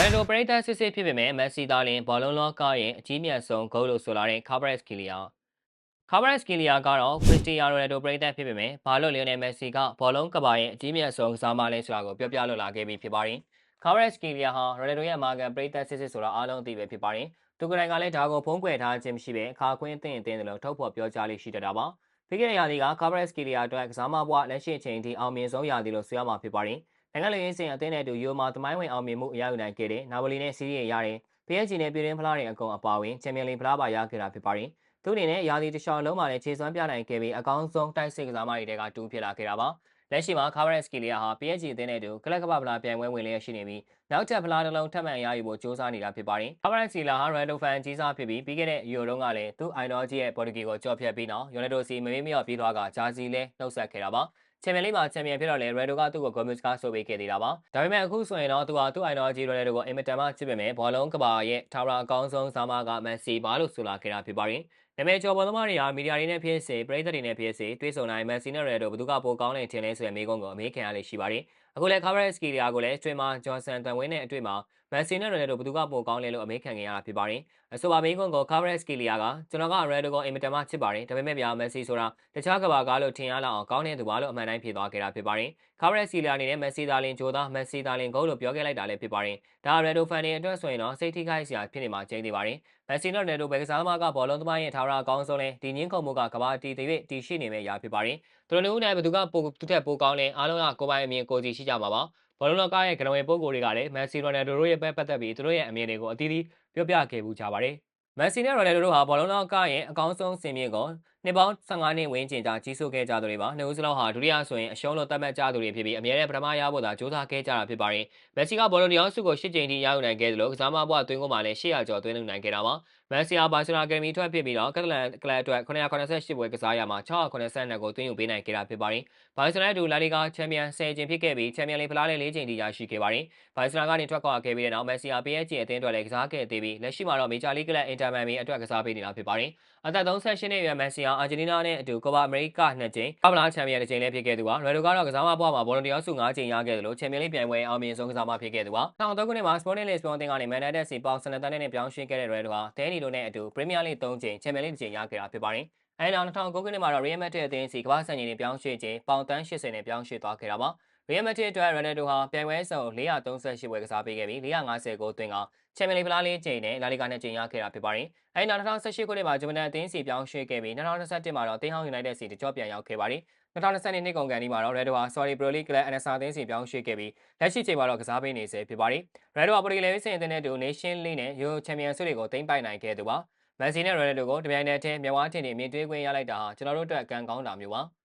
ရန်ဒိုပရိသတ်စစ်စစ်ဖြစ်ပေမဲ့မက်ဆီသားလင်ဘောလုံးလောကရဲ့အကြီးမြတ်ဆုံးဂိုးလို့ဆိုလာတဲ့ကာဘရက်စကီလီယာကာဘရက်စကီလီယာကတော့ခရစ္စတီယာနိုနယ်ဒိုပရိသတ်ဖြစ်ပေမဲ့ဘာလို့လီယိုနယ်မက်ဆီကဘောလုံးကဘာရဲ့အကြီးမြတ်ဆုံးကစားမလဲဆိုတာကိုပြောပြလို့လာခဲ့ပြီးဖြစ်ပါတယ်ကာဘရက်စကီလီယာဟာရိုနယ်ဒိုရဲ့အမာကန်ပရိသတ်စစ်စစ်ဆိုတာအားလုံးသိပဲဖြစ်ပါတယ်သူကလည်းကလည်းဒါကိုဖုံးကွယ်ထားခြင်းမရှိပဲအခါခွင်းအသင့်အသင့်တယ်လို့ထုတ်ဖော်ပြောကြားလေးရှိတတ်တာပါပြီးခဲ့တဲ့ရာသီကကာဘရက်စကီလီယာအတွက်ကစားမဘွားလက်ရှိအချိန်ထိအောင်မြင်ဆုံးရာသီလို့ဆိုရမှာဖြစ်ပါတယ် နိုင်ငံလေရင်စင်အသင်းနဲ့အတူယူမာသမိုင်းဝင်အောင်မြင်မှုအရယူနိုင်ခဲ့တဲ့နာပိုလီနဲ့စီးရီးရရတဲ့ PSG နဲ့ပြည်တွင်းဖလားတွေအကုန်အပါအဝင်ချန်ပီယံလိဖလားပါရခဲ့တာဖြစ်ပါတယ်။သူအနေနဲ့ရာသီတစ်လျှောက်လုံးမှာလည်းခြေစွမ်းပြနိုင်ခဲ့ပြီးအကောင်းဆုံးတိုက်စစ်ကစားမတွေကတူဖြစ်လာခဲ့တာပါ။လက်ရှိမှာကာဗရက်စကီလီယာဟာ PSG အသင်းနဲ့အတူကလပ်ကပ္ပဖလားပြိုင်ပွဲဝင်လျက်ရှိနေပြီးနောက်ထပ်ဖလားတစ်လုံးထပ်မံရယူဖို့ကြိုးစားနေတာဖြစ်ပါတယ်။ကာဗရက်စကီလီယာဟာရန်ဒိုဖန်ကြီးစားဖြစ်ပြီးပြီးခဲ့တဲ့ယူရိုတုန်းကလည်းသူ့အိုင်တော်ကြီးရဲ့ပေါ်တူဂီကိုကြော်ဖြတ်ပြီးနောက်ယူနိုက်တက်စီမမေးမရော့ပြေးသွားကဂျာစီလဲနှုတ်ဆက်ခဲ့တာပါ။ ချန်ပီယံလိမှာချန်ပီယံဖြစ်တော့လေရယ်ဒိုကသူ့ကိုဂိုမစ်ကားဆိုပေးခဲ့သေးတာပါဒါပေမဲ့အခုဆိုရင်တော့သူဟာသူ့အိုင်တော်ဂျီရိုနယ်ဒိုကိုအင်မတန်မှချစ်ပေမဲ့ဘောလုံးကဘာရဲ့ထာဝရအကောင်းဆုံးဇာမားကမက်ဆီပါလို့ဆိုလာခဲ့တာဖြစ်ပါတယ် နာမည်ကျော်ဘောလုံးမတွေဟာမီဒီယာတွေနဲ့ဖြစ်စေပရိသတ်တွေနဲ့ဖြစ်စေတွေးဆုံနိုင်မက်ဆီနဲ့ရယ်ဒိုဘယ်သူကပိုကောင်းနေထင်လဲဆိုတဲ့မေးခွန်းကိုအမေးခံရလေရှိပါတယ်အခုလည်းကာဗရက်စကီလီယာကိုလည်းစတွင်မာဂျွန်ဆန်တန်ဝင်းနဲ့အတွေ့မှာမက်ဆီနဲ့ရယ်ဒိုဘယ်သူကပိုကောင်းလဲလို့အမေးခံခဲ့ရတာဖြစ်ပါတယ်အဆိုပါမေးခွန်းကိုကာဗရက်စကီလီယာကကျွန်တော်ကရယ်ဒိုကိုအင်မတန်မှချစ်ပါတယ်ဒါပေမဲ့ဗျာမက်ဆီဆိုတာတခြားကဘာကားလို့ထင်ရလောက်အောင်ကောင်းတဲ့သူပါလို့အမှန်တိုင်းဖြေသွားခဲ့တာဖြစ်ပါတယ်ကာဗရက်စကီလီယာအနေနဲ့မက်ဆီသားလင်ဂျိုသားမက်ဆီသားလင်ဂိုးလို့ပြောခဲ့လိုက်တာလည်းဖြစ်ပါတယ်ဒါရယ်ဒိုဖန်တွေအတွက်ဆိုရင်တော့စိတ်ထိခိုက်စရာဖြစ်နေမှာကျင်းသေးပါတယ်မက်ဆီနဲ့နယ်ဒိုဘယ်ကစားသမားကဘောလုံးသမားရဲ့ထာဝရအကောင်းဆုံးလဲဒီငင်းခုံမှုကကဘာတီတရွေ့တီရှိနေမဲ့ရာဖြစ်ပါတယ်သူတို့မျိုးနဲ့ဘယ်သူကပိုသူထက်ပိုကောင်းလဲအားလုံးကကိုပိုင်အမြင်ကိုစီရှိကြမှာပါဘောလုံးလောကရဲ့ကနဝင်ပုံကိုတွေကလည်းမက်ဆီရိုနယ်ဒိုတို့ရဲ့ပဲပတ်သက်ပြီးသူတို့ရဲ့အမြင်တွေကိုအသီးသီးပြောပြခဲ့မှုကြပါတယ်မက်ဆီနဲ့ရိုနယ်ဒိုတို့ဟာဘောလုံးလောကရဲ့အကောင်းဆုံးစင်မြင့်ကို နှစ်ပေါင်း15နှစ်ဝန်းကျင်ကြာကြီးစိုးခဲ့ကြသူတွေပါ။နှစ်ဦးစလုံးဟာဒုတိယဆိုရင်အရှုံးလို့သတ်မှတ်ကြသူတွေဖြစ်ပြီးအမြဲတမ်းပထမရဖို့သာကြိုးစားခဲ့ကြတာဖြစ်ပါတယ်။မက်ဆီကဘောလုံးဒီအောင်စုကို၈ချိန်ထိရယူနိုင်ခဲ့တယ်လို့ကစားမဘွားသွင်းကိုမှလည်း800ကျော်သွင်းနိုင်ခဲ့တာပါ။မက်ဆီဟာဘာစီလိုနာအကယ်ဒမီထွက်ဖြစ်ပြီးတော့ကက်တလန်ကလပ်အတွက်988ပွဲကစားရမှာ682ကိုသွင်းယူပေးနိုင်ခဲ့တာဖြစ်ပါတယ်။ဘာစီလိုနာတူလာလီဂါချန်ပီယံ10ချိန်ဖြစ်ခဲ့ပြီးချန်ပီယံလိဖလားလည်း4ချိန်ထိရရှိခဲ့ပါတယ်။ဘာစီလိုနာကနေထွက်ခွာခဲ့ပြီးတဲ့နောက်မက်ဆီဟာ PSG အသင်းအတွက်လည်းကစားခဲ့သေးပြီးလက်ရှိမှာတော့မေဂျာလိဂ်ကလပ်အင်တာမန်မီအတွက်ကစားပေးနေတာဖြစ်ပါတယ်။အသက်38နှစ်အရွယ်မက်ဆီဟာအာဂျင်တီးနားနဲ့အတူကိုပါအမေရိကနှစ်ကြိမ်ကပလာချန်ပီယံတစ်ကြိမ်လည်းဖြစ်ခဲ့သူပါ။ရယ်ဒိုကတော့ကစားမဘွားမှာဘောလုံးတရားစု9ကြိမ်ရခဲ့တယ်လို့ချန်ပီယံလိပြိုင်ပွဲအောင်မြင်ဆုံးကစားမဖြစ်ခဲ့သူပါ။2003ခုနှစ်မှာ Sporting Lisbon အသင်းကနေ Man United စီပေါင်စနတန်နဲ့ပြောင်းရွှေ့ခဲ့တဲ့ရယ်ဒိုဟာဒဲနီလိုနဲ့အတူ Premier League 3ကြိမ်ချန်ပီယံလိတစ်ကြိမ်ရခဲ့တာဖြစ်ပါတယ်။အဲနောက်2009ခုနှစ်မှာတော့ Real Madrid အသင်းစီကမ္ဘာ့စံချိန်နဲ့ပြောင်းရွှေ့ခြင်းပေါင်တန်း80နဲ့ပြောင်းရွှေ့သွားခဲ့တာပါ။ Real Madrid အတွက် Ronaldo ဟာပြိုင်ပွဲစုံ438ပွဲကစားပေးခဲ့ပြီး450ဂိုးသွင်းကချန်ပီယံလိဖလားလေးကြိမ်နဲ့လာလီဂါနဲ့ကြိမ်ရခဲ့တာဖြစ်ပါတယ်။အဲဒီနောက်2018ခုနှစ်မှာဂျမန်အသင်းစီပြောင်းရွှေ့ခဲ့ပြီး2021မှာတော့တင်းဟောင်း United စီတကြော့ပြန်ရောက်ခဲ့ပါတယ်။2020နှစ်ကုန်ကန်ဒီမှာတော့ Red ဟာ Sorry Pro League ကလပ် NSA အသင်းစီပြောင်းရွှေ့ခဲ့ပြီးလက်ရှိချိန်မှာတော့ကစားပေးနေစေဖြစ်ပါတယ်။ Red ဟာပရီလေဝစ်စင်အသင်းနဲ့တူ Nation League နဲ့ Euro Champions League တွေကိုသိမ်းပိုက်နိုင်ခဲ့သူပါ။မန်စီနဲ့ Ronaldo ကိုတပြိုင်နက်တည်းမြဝါထင်နေမြင်တွေ့ခွင့်ရလိုက်တာဟာကျွန်တော်တို့အတွက်ကံကောင်းတာမျိုးပါ။